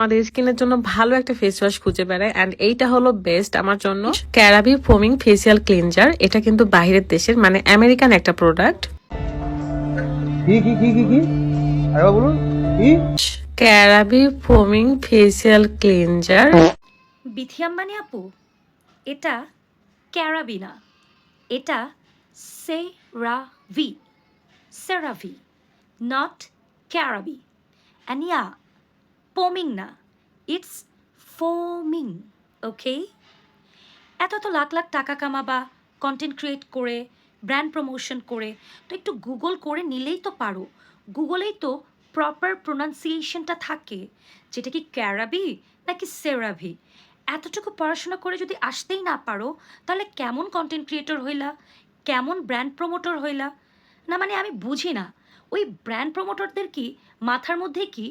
আমাদের স্কিনের জন্য ভালো একটা ফেস ওয়াশ খুঁজে বেড়ায়। অ্যান্ড এইটা হলো বেস্ট আমার জন্য। ক্যারাবি ফোমিং ফেসিয়াল ক্লিনজার এটা কিন্তু বাইরের দেশের মানে আমেরিকান একটা প্রোডাক্ট কি কি কি কি কি? আরেকবার বলুন কি? ক্যারাবি foaming facial cleanser Bithi Ambani আপু এটা ক্যারাবিনা। এটা সেরাভি সেরাভি নট ক্যারাবি অ্যান্ড ইয়া পোমিং না ইটস ফোমিং ওকে এত তো লাখ লাখ টাকা কামাবা কন্টেন্ট ক্রিয়েট করে ব্র্যান্ড প্রমোশন করে, তো একটু গুগল করে নিলেই তো পারো। গুগলেই তো প্রপার প্রোনাউন্সিয়েশনটা থাকে, যেটা কি ক্যারাবি নাকি সেরাভি এতটুকু পড়াশোনা করে যদি আসতেই না পারো, তাহলে কেমন কন্টেন্ট ক্রিয়েটর হইলা? কেমন ব্র্যান্ড প্রমোটর হইলা? না মানে আমি বুঝি না। ওই ব্র্যান্ড প্রমোটরদের কি, মাথার মধ্যে কি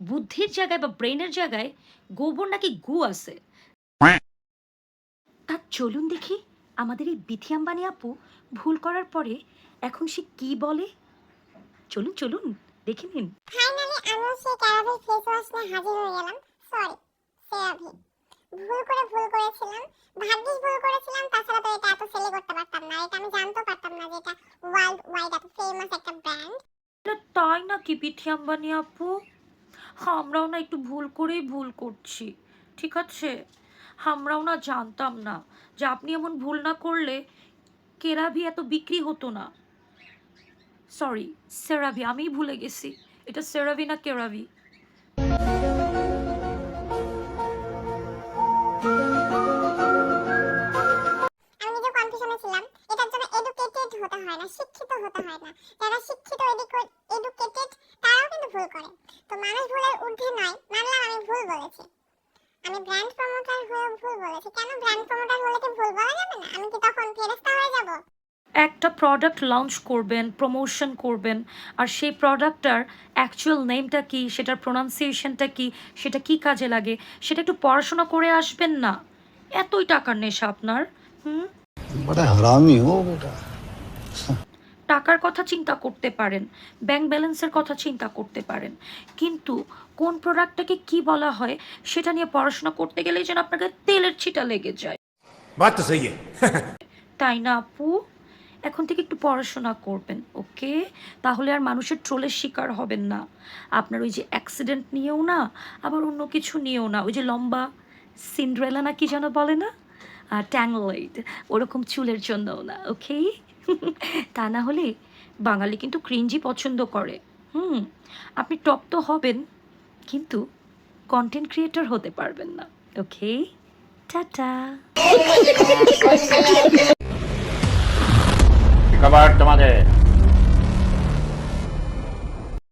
বুদ্ধির জায়গায় বা ব্রেনের জায়গায় গোবর নাকি গু আছে? তা চলুন দেখি আমাদের এই বিথি আম্বানি আপু ভুল করার পরে এখন সে কি বলে? চলুন চলুন দেখে নিন। ফাইনালি আমিও সেই ক্যারাভি ফেস ওয়াশ নিয়ে হাজির হয়ে গেলাম। Sorry CeraVe. ভুল করে ভুল করেছিলাম। ভাগ্যিস ভুল করেছিলাম তাছাড়া তো এটা এত সেলে করতে পারতাম না। এটা আমি জানতেও পারতাম না যে এটা ওয়ার্ল্ড ওয়াইড এত ফেমাস একটা ব্র্যান্ড তাই না কি বিথি আম্বানি আপু? আমরাও না একটু ভুল করেই ভুল করছি, ঠিক আছে? আমরাও না জানতাম না যে আপনি এমন ভুল না করলে কেরাভি এত বিক্রি হতো না। সরি সেরাভি আমি ভুলে গেছি। এটা সেরাভি না কেরাভি? হতে হয় না। যারা শিক্ষিত এডুকেটেড তারাও কিন্তু ভুল করে। তো মানুষ ভুলের ঊর্ধ্বে নয় মানলাম আমি ভুল বলেছি। আমি ব্র্যান্ড প্রমোটার হয়ে ভুল বলেছি। কেন ব্র্যান্ড প্রমোটার হলে কি ভুল বলা যাবে না? আমি কি তখন ফেরেস্তা হয়ে যাব? একটা প্রোডাক্ট লঞ্চ করবেন প্রমোশন করবেন আর সেই প্রোডাক্টটার অ্যাকচুয়াল নেমটা কি সেটার প্রোনাউন্সিয়েশনটা কি সেটা কি কাজে লাগে সেটা একটু পড়াশোনা করে আসবেন না? এতই টাকার নেশা আপনার হুম? বড় হারামি ও বেটা। টাকার কথা চিন্তা করতে পারেন ব্যাংক ব্যালেন্সের কথা চিন্তা করতে পারেন। কিন্তু কোন প্রোডাক্টটাকে কি বলা হয় সেটা নিয়ে পড়াশোনা করতে গেলেই যেন আপনাকে তেলের ছিটা লেগে যায়। তাই না আপু? এখন থেকে একটু পড়াশোনা করবেন ওকে? তাহলে আর মানুষের ট্রোলের শিকার হবেন না। আপনার ওই যে অ্যাক্সিডেন্ট নিয়েও না আবার অন্য কিছু নিয়েও না। ওই যে লম্বা সিন্ড্রেলা না কি যেন বলে না? ট্যাংলাইট ওরকম চুলের জন্যও না ওকে? তা না হলে বাঙালি কিন্তু ক্রিঞ্জি পছন্দ করে। হুম, আপনি টপ তো হবেন, কিন্তু কন্টেন্ট ক্রিয়েটর হতে পারবেন না। Okay tata.